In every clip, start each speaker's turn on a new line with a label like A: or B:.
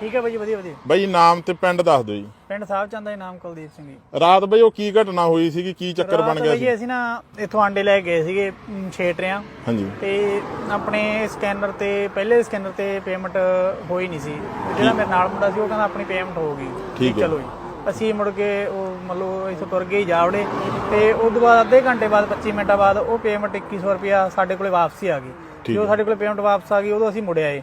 A: ਠੀਕ ਹੈ ਭਾਈ ਵਧੀਆ ਵਧੀਆ।
B: ਬਾਈ ਨਾਮ ਤੇ ਪਿੰਡ ਦੱਸ ਦਿਓ ਜੀ।
A: ਪਿੰਡ ਸਾਹਿਬ ਚੰਦਾ ਜੀ ਨਾਮ ਕੁਲਦੀਪ ਸਿੰਘ ਜੀ।
B: ਰਾਤ ਬਈ ਉਹ ਕੀ ਘਟਨਾ ਹੋਈ ਸੀਗੀ? ਕੀ ਚੱਕਰ ਬਣ
A: ਰਾਤ
B: ਗਿਆ
A: ਭਾਈ
B: ਸੀ?
A: ਅਸੀਂ ਨਾ ਇੱਥੋਂ ਆਂਡੇ ਲੈ ਗਏ ਸੀਗੇ ਅਮ, ਛੇਟਰਿਆਂ
B: ਹਾਂਜੀ।
A: ਤੇ ਆਪਣੇ ਸਕੈਨਰ ਤੇ ਪਹਿਲੇ ਸਕੈਨਰ ਤੇ ਪੇਮੈਂਟ ਹੋਈ ਨਹੀਂ ਸੀ। ਜਿਹੜਾ ਮੇਰੇ ਨਾਲ ਮੁੰਡਾ ਸੀ ਉਹ ਕਹਿੰਦਾ ਆਪਣੀ ਪੇਮੈਂਟ ਹੋ ਗਈ।
B: ਠੀਕ ਹੈ।
A: ਚਲੋ ਜੀ। ਅਸੀਂ ਮੁੜ ਕੇ ਉਹ ਮਤਲਬ ਇੱਥੋਂ ਤੁਰ ਗਏ ਜਾਵੜੇ। ਤੇ ਉਸ ਤੋਂ ਬਾਅਦ ਅੱਧੇ ਘੰਟੇ ਬਾਅਦ 25 ਮਿੰਟਾਂ ਬਾਅਦ ਉਹ ਪੇਮੈਂਟ 2100 ਰੁਪਿਆ ਸਾਡੇ ਕੋਲੇ ਵਾਪਸੀ ਆ ਗਈ।
B: ਠੀਕ
A: ਜਦੋਂ ਸਾਡੇ ਕੋਲੇ ਪੇਮੈਂਟ ਵਾਪਸ ਆ ਗਈ ਉਦੋਂ ਅਸੀਂ ਮੁੜ ਆਏ।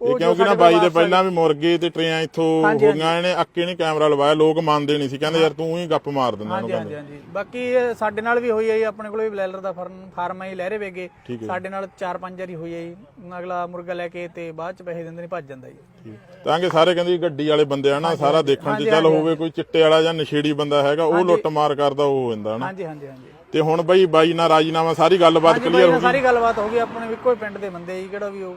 B: ਇਹ ਕਿਉਂਕਿ ਨਾ ਬਾਈ ਦੇ ਪਹਿਲਾਂ ਵੀ ਮੁਰਗੇ ਤੇ ਟਰੇਆਂ ਇੱਥੋਂ
A: ਹਾਂਜੀ,
B: ਹੋਈਆਂ ਇਹਨੇ ਅੱਕੇ ਨਹੀਂ ਕੈਮਰਾ ਲਵਾਇਆ ਲੋਕ ਮੰਨਦੇ ਨਹੀਂ ਸੀ। ਕਹਿੰਦੇ ਯਾਰ ਤੂੰ ਹੀ ਗੱਪ ਮਾਰ ਦਿੰਦਾ ਉਹਨੂੰ
A: ਹਾਂਜੀ ਹਾਂਜੀ ਹਾਂਜੀ। ਬਾਕੀ ਸਾਡੇ ਨਾਲ ਵੀ ਹੋਈ ਹੈ ਆਪਣੇ ਕੋਲ ਵੀ ਬਲੈਲਰ ਦਾ ਫਾਰਮ ਫਾਰਮ ਹੈ ਲਹਿਰੇ ਵੇਗੇ।
B: ਹੈ।
A: ਸਾਡੇ ਨਾਲ 4-5 ਵਾਰੀ ਹੋਈ ਹੈ ਅਗਲਾ ਮੁਰਗਾ ਲੈ ਕੇ ਤੇ ਬਾਅਦ ਚ ਪੈਸੇ ਦਿੰਦੇ ਨਹੀਂ ਭੱਜ ਜਾਂਦਾ ਜੀ।
B: ਤਾਂ ਕਿ ਸਾਰੇ ਕਹਿੰਦੇ ਗੱਡੀ ਵਾਲੇ ਬੰਦੇ ਆ ਨਾ ਸਾਰਾ ਦੇਖਣ 'ਚ ਚੱਲ ਹੋਵੇ ਕੋਈ ਚਿੱਟੇ ਵਾਲਾ ਜਾਂ ਨਸ਼ੇੜੀ ਬੰਦਾ ਹੈਗਾ ਉਹ ਲੁੱਟ ਮਾਰ ਕਰਦਾ ਉਹ ਹੋ ਜਾਂਦਾ ਨਾ
A: ਹਾਂਜੀ ਹਾਂਜੀ ਹਾਂਜੀ।
B: ਤੇ ਹੁਣ ਬਈ ਬਾਈ ਨਾਲ ਰਾਜੀਨਾਮਾ ਸਾਰੀ ਗੱਲਬਾਤ ਕਲੀਅਰ ਹੋ
A: ਨਾਲ ਸਾਰੀ ਗੱਲਬਾਤ ਹੋ ਗਈ ਆਪਣੇ ਵੀ ਹੀ ਪਿੰਡ ਦੇ ਬੰਦੇ ਜੀ ਕਿਹੜਾ ਵੀ ਉਹ।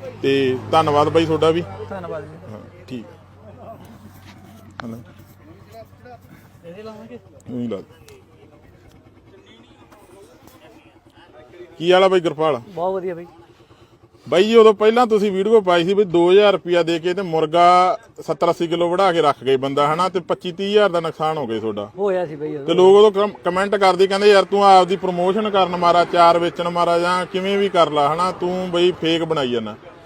B: ਤੇ ਧੰਨਵਾਦ ਬਾਈ ਤੁਹਾਡਾ ਵੀ।
A: ਧੰਨਵਾਦ ਜੀ।
B: ਹਾਂ ਠੀਕ ਹਨਾ?
A: ਇਹਦੇ ਲਾਵਾਂਗੇ।
B: ਉਹੀ ਲਾ ਦੇ। ਕੀ ਵਾਲਾ ਬਾਈ ਗੁਰਪਾਲ?
A: ਬਹੁਤ ਵਧੀਆ ਬਾਈ।
B: ਬਾਈ ਜੀ ਉਦੋਂ ਪਹਿਲਾਂ ਤੁਸੀਂ ਵੀਡੀਓ ਪਾਈ ਸੀ ਵੀ 2000 ਰੁਪਿਆ ਦੇ ਕੇ ਤੇ ਮੁਰਗਾ 70 80 ਕਿਲੋ ਵੜਾ ਕੇ ਰੱਖ ਗਏ ਬੰਦਾ ਹਨਾ? ਤੇ 25 30000 ਦਾ ਨੁਕਸਾਨ ਹੋ ਗਿਆ ਤੁਹਾਡਾ।
A: ਹੋਇਆ ਸੀ ਬਾਈ
B: ਤੇ ਲੋਕ ਉਦੋਂ ਕਮ- ਕਮੈਂਟ ਕਰਦੇ ਕਹਿੰਦੇ ਯਾਰ ਤੂੰ ਆਪਦੀ ਪ੍ਰੋਮੋਸ਼ਨ ਕਰਨ ਮਾਰਾ ਚਾਰ ਵੇਚਣ ਮਾਰਾ ਜਾਂ ਕਿਵੇਂ ਵੀ ਕਰ ਲਾ ਹਨਾ? ਤੂੰ ਬਈ ਫੇਕ ਬਣਾਈ ਜਾਂਦਾ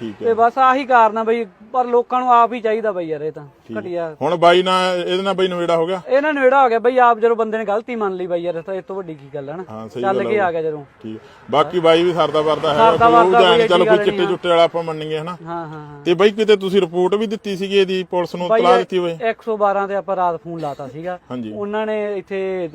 B: ਠੀਕ ਹੈ।
C: ਤੇ ਬਸ ਆਹੀ ਕਾਰਨ ਆ ਬਈ ਪਰ ਲੋਕਾਂ ਨੂੰ ਆਪ ਹੀ ਚਾਹੀਦਾ ਬਈ ਯਾਰ ਇਹ ਤਾਂ ਘਟਿਆ।
B: ਹੁਣ ਬਾਈ ਨਾਲ ਇਹਦੇ ਨਾਲ ਬਾਈ ਨਵੇੜਾ ਹੋ ਗਿਆ?
C: ਇਹਨਾਂ ਨੇੜਾ ਹੋ ਗਿਆ ਬਈ ਆਪ ਜਦੋਂ ਬੰਦੇ ਨੇ ਗਲਤੀ ਮੰਨ ਲਈ ਬਈ ਯਾਰ ਤਾਂ ਇਹ ਤੋਂ ਵੱਡੀ ਕੀ ਗੱਲ ਹੈ ਨਾ।
B: ਹਾਂ ਸਹੀ
C: ਚੱਲ ਕੇ ਆ ਗਿਆ ਜਦੋਂ।
B: ਠੀਕ ਹੈ। ਬਾਕੀ ਬਾਈ ਵੀ ਸਰਦਾ ਵਰਦਾ ਹੈ
C: ਸਰਦਾ
B: ਕੋਈ ਉਹ
C: ਵਰਦਾ
B: ਜਾਣ
C: ਕੋਈ
B: ਚੱਲ
C: ਐਡੀ
B: ਕੋਈ
C: ਗੱਲ
B: ਚਿੱਟੇ ਚੁੱਟੇ ਵਾਲਾ ਆਪਾਂ ਮੰਨੀਏ ਹਨਾ?
C: ਹਾਂ ਹਾਂ ਹਾਂ।
B: ਤੇ ਬਾਈ ਕਿਤੇ ਤੁਸੀਂ ਰਿਪੋਰਟ ਵੀ ਦਿੱਤੀ ਸੀਗੀ ਇਹਦੀ ਪੁਲਿਸ ਨੂੰ
C: ਬਾਈ
B: ਤਲਾ ਦਿੱਤੀ ਹੋਏ
C: 112 ਤੇ ਆਪਾਂ ਰਾਤ ਫੋਨ ਲਾਤਾ ਸੀਗਾ।
B: ਹਾਂਜੀ।
C: ਉਹਨਾਂ ਨੇ ਇੱਥੇ